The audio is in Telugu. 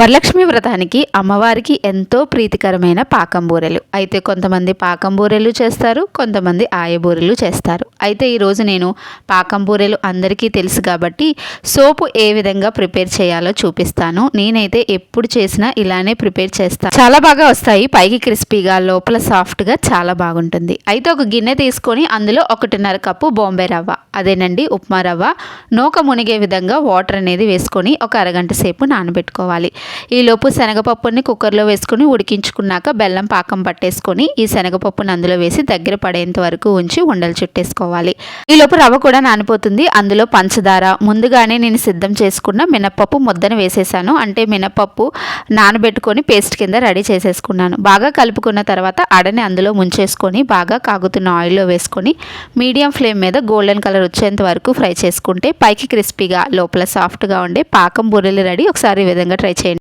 వరలక్ష్మి వ్రతానికి అమ్మవారికి ఎంతో ప్రీతికరమైన పాకం బూరెలు. అయితే కొంతమంది పాకం బూరెలు చేస్తారు కొంతమంది ఆయబూరెలు చేస్తారు. అయితే ఈరోజు నేను పాకం బూరెలు అందరికీ తెలుసు కాబట్టి సోపు ఏ విధంగా ప్రిపేర్ చేయాలో చూపిస్తాను. నేనైతే ఎప్పుడు చేసినా ఇలానే ప్రిపేర్ చేస్తాను చాలా బాగా వస్తాయి పైకి క్రిస్పీగా లోపల సాఫ్ట్గా చాలా బాగుంటుంది. అయితే ఒక గిన్నె తీసుకొని అందులో ఒకటిన్నర కప్పు బాంబే రవ్వ అదేనండి ఉప్మా రవ్వ. నూక మునిగే విధంగా వాటర్ అనేది వేసుకొని ఒక అరగంట సేపు నానబెట్టుకోవాలి. ఈలోపు శనగపప్పుని కుక్కర్లో వేసుకుని ఉడికించుకున్నాక బెల్లం పాకం పట్టేసుకొని ఈ శనగపప్పుని అందులో వేసి దగ్గర పడేంత వరకు ఉంచి ఉండలు చుట్టేసుకోవాలి. ఈలోపు రవ్వ కూడా నానిపోతుంది. అందులో పంచదార ముందుగానే నేను సిద్ధం చేసుకున్న మినప్పప్పు ముద్దను వేసేసాను. అంటే మినప్పప్పు నానబెట్టుకొని పేస్ట్ కింద రెడీ చేసేసుకున్నాను. బాగా కలుపుకున్న తర్వాత అడని అందులో ముంచేసుకొని బాగా కాగుతున్న ఆయిల్లో వేసుకొని మీడియం ఫ్లేమ్ మీద గోల్డెన్ కలర్ వచ్చేంత వరకు ఫ్రై చేసుకుంటే పైకి క్రిస్పీగా లోపల సాఫ్ట్గా ఉండే పాకం బూరెలు రెడీ. ఒకసారి ఈ విధంగా ట్రై చేయండి.